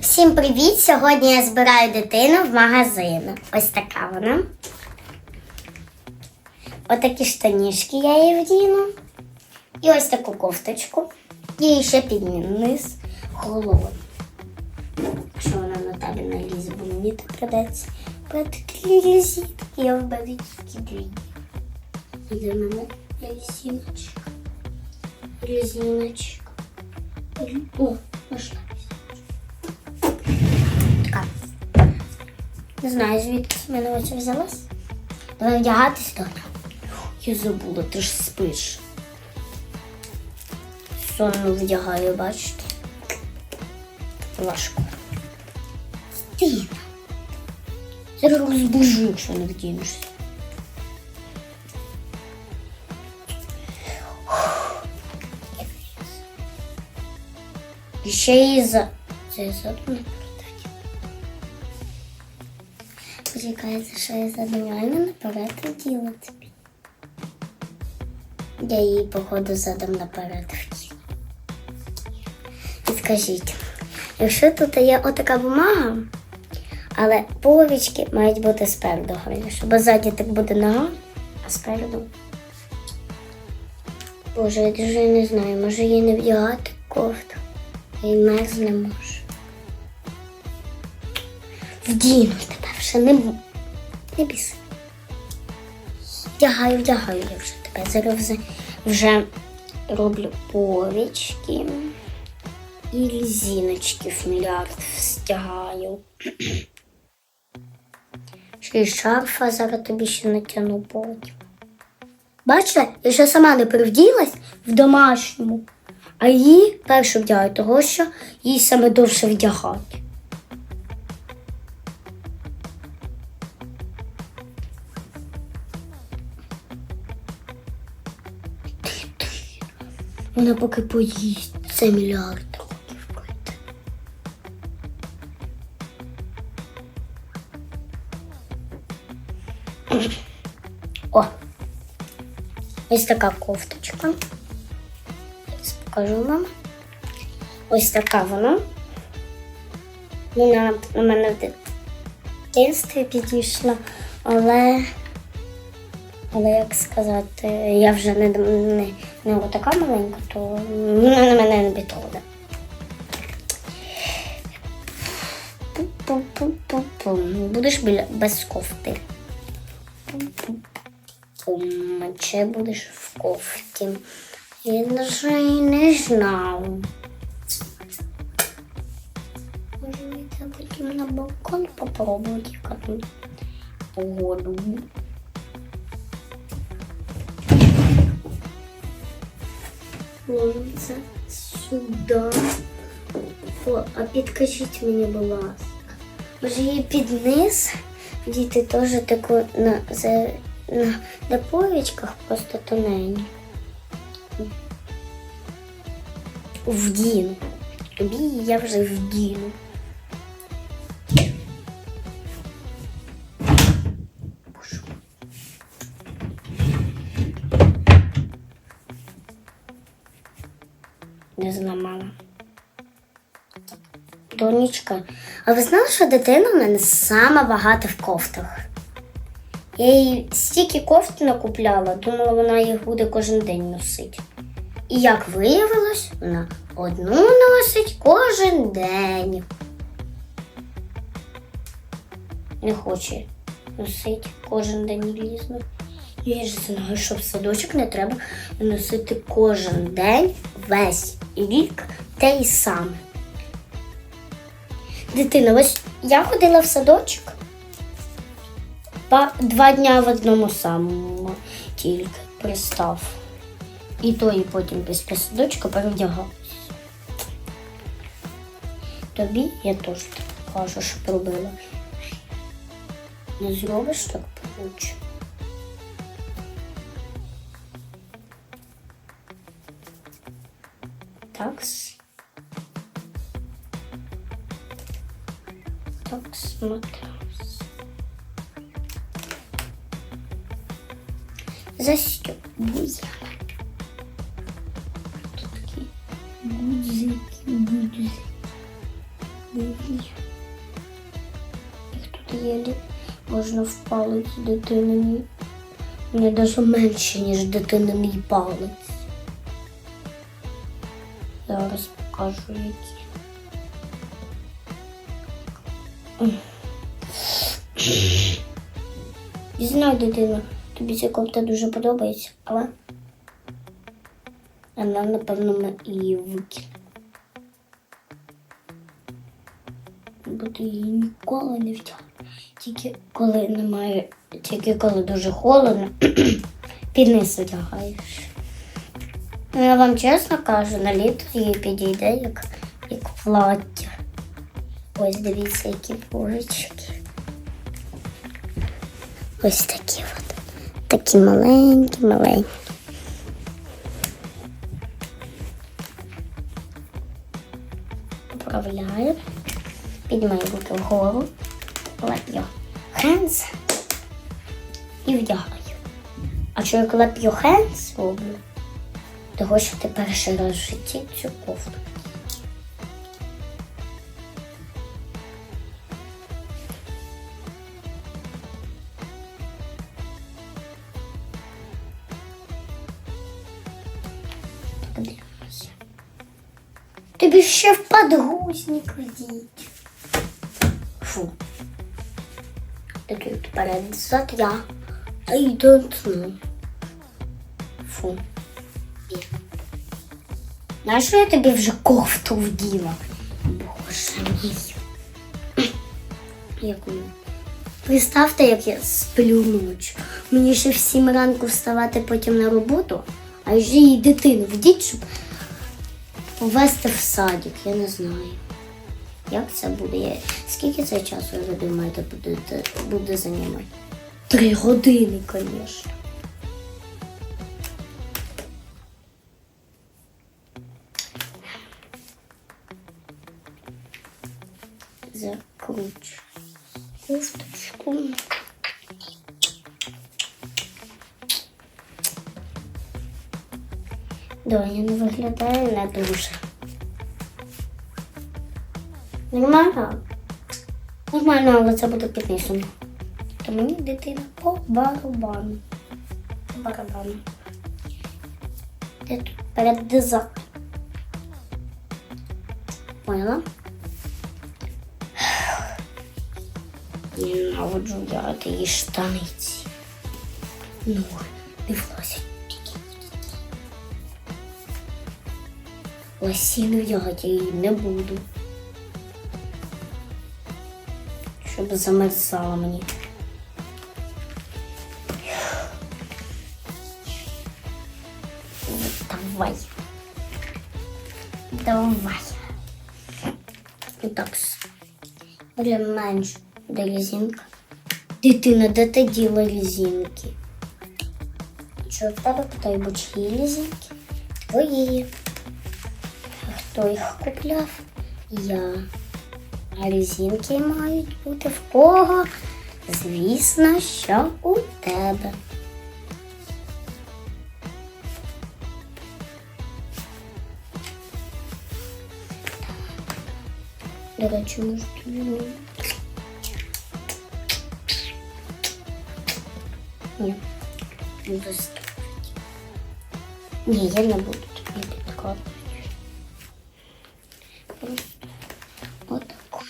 Всім привіт! Сьогодні я збираю дитину в магазин. Ось така вона. Отакі штанішки я їй вдіну. І ось таку кофточку. І ще під низ голову. Якщо вона на тебе налізе, бо мені так придеться. Такі лізітки, я вберу тільки дві. І для мене резиночка. Резиночка. О, нашла. Не знаю, звідки в мене оце взялась. Давай вдягатись, Доня. Я забула, ти ж спиш. Сонно вдягаю, бачите? Важко. Стіна. Зараз розбужу, якщо не вдінешся. Ще її за... Це задумно Почекайте, що я задумаю наперед вділа тобі. Я її, походу, задом наперед вділа. І скажіть, якщо тут є отака бумага, але половички мають бути спереду гарніше, бо ззаді так буде нога, а спереду. Боже, я дуже не знаю, може їй не вдягати кофту. Я й мерзне можу. Вдіну тебе вже не, не біси. Вдягаю, вдягаю я вже тебе. Зараз вже, роблю повічки і лізіночки в мільярд стягаю. Ще й шарфа зараз тобі ще натягну потім. Бачите, я ще сама не привділась в домашньому, а її перше вдягаю, того що їй саме довше вдягати. Вона поки поїсть, це мільярд років. О! Ось така кофточка. Зараз покажу вам. Ось така вона. Вона на мене в дитинстві підійшла, але, але як сказати, я вже не, не, не така маленька, то на мене не. Пу-пу-пу-пу-пу. Будеш біля без кофти. Чи будеш в кофті? Я даже і не знав. Може, треба потім на балкон попробувати яку погоду. Сонце сюди. О, а підкажіть мені, будь ласка. Може її під низ діти теж таку на, за, на, на просто тоненько. Вдіну. Тобі я вже вдіну. Не зламала. Донечка, а ви знали, що дитина в мене сама багата в кофтах? Я їй стільки кофт накупляла, думала, вона їх буде кожен день носити. І як виявилось, вона одну носить кожен день. Не хоче носити кожен день різну. Я ж знаю, що в садочок не треба носити кожен день весь рік те й. Дитина, ось я ходила в садочок два дня в одному самому тільки пристав. І то, і потім після садочка перевдягалась. Тобі я теж так кажу, що робила. Не зробиш так получше. Такс. Так, смотрелась. Застегиваю. Тут такие гудзики, гудзики. Їх тут єлі можна в палець дитинині. Мені навіть менше, ніж дитининий палець. Зараз покажу які. Знаю, дитина, тобі ця кофта дуже подобається, але вона, напевно, її викине. Бо ти її ніколи не втягнеш. Тільки коли немає, тільки коли дуже холодно, під низ одягаєш. Ну, я вам чесно кажу, на літо її підійде як, як плаття. Ось дивіться, які пужечки. Ось такі от. Такі маленькі, маленькі. Поправляю. Піднімаю руки вгору. Клеп'ю hands і вдягаю. А що я клеп'ю hands роблю? Того, що ти перший раз в житті цю кофту. Подивимося. Тобі ще в подгузник вдіть. Фу. Вперед зад я. I don't know. Фу. Знаєш, що я тобі вже кофту вділа? Боже мій. Як? Представте, як я сплю ночі. Мені ще в сім ранку вставати потім на роботу, а ще їй дитину вдіть, щоб повезти в садик, я не знаю. Як це буде? Я... Скільки це часу, ви думаєте, буде, буде займати? Три години, звісно. Закручу кофточку. Доня не виглядає не дуже. Нормально? Нормально, але це буде піднесено. То мені дитина по барабану. По барабану. Де тут перед дизайн? Поняла? Ненавиджу вдягати її штаниці. Ну, не влазять. Лосіну вдягати її не буду. Щоб замерзала мені. Давай. Давай. Так. Для менш де резинка. Дитина, де ти діла резинки? Що в тебе бо чиї резинки? Твої. Хто їх купляв? Я. А резинки мають бути в кого? Звісно, що у тебе. До речі, може тобі Ні, буду ставити. Ні, я не буду тобі підкладати. Просто отак.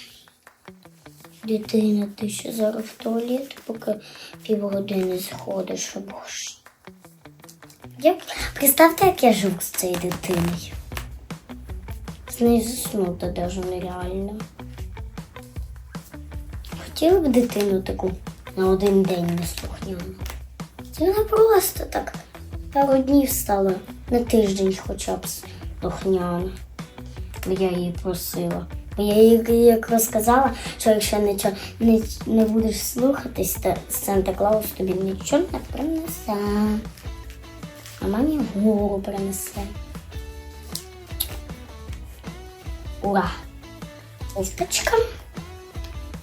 Дитина, ти ще зараз в туалет, поки півгодини сходиш, боже. Як... Представте, як я живу з цією дитиною. З нею заснути навіть нереально. Хотіла б дитину таку на один день неслухняну. Це вона просто так пару днів стала на тиждень хоча б слухняна. Бо я її просила. Бо я їй як розказала, що якщо нічого не, не будеш слухатись, то Санта Клаус тобі нічого не принесе. А мамі гору принесе. Ура! Кофточка.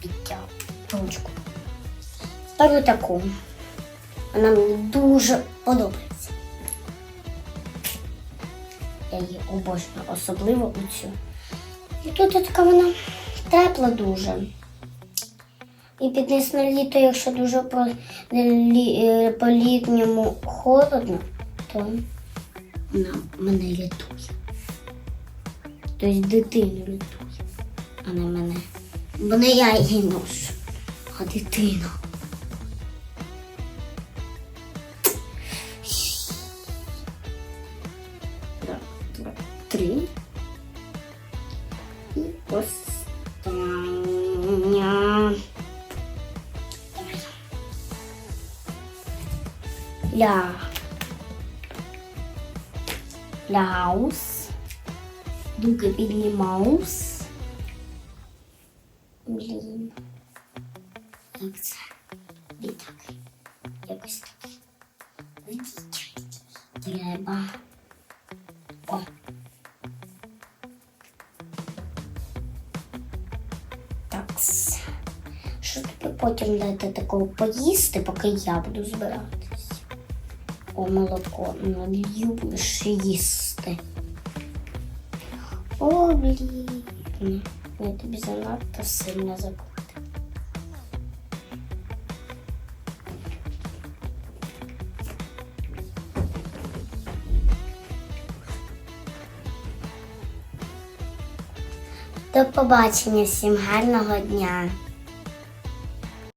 Підтягу ручку. Беру таку. Вона мені дуже подобається. Я її обожнюю, особливо у цю. І тут така вона тепло дуже. І підніс на літо, якщо дуже по, е, по літньому холодно, то вона мене рятує. Тобто дитину рятує, а не мене. Бо не я її ношу, а дитина. Три. І остання. Ля. Ляус. Дуки піднімаус. Блін. Як це? Відак. Якось так. Треба. Потім дати такого поїсти, поки я буду збиратись? О, молоко налью, будеш їсти. О, блін. Я тобі занадто сильно заплатив. До побачення всім гарного дня.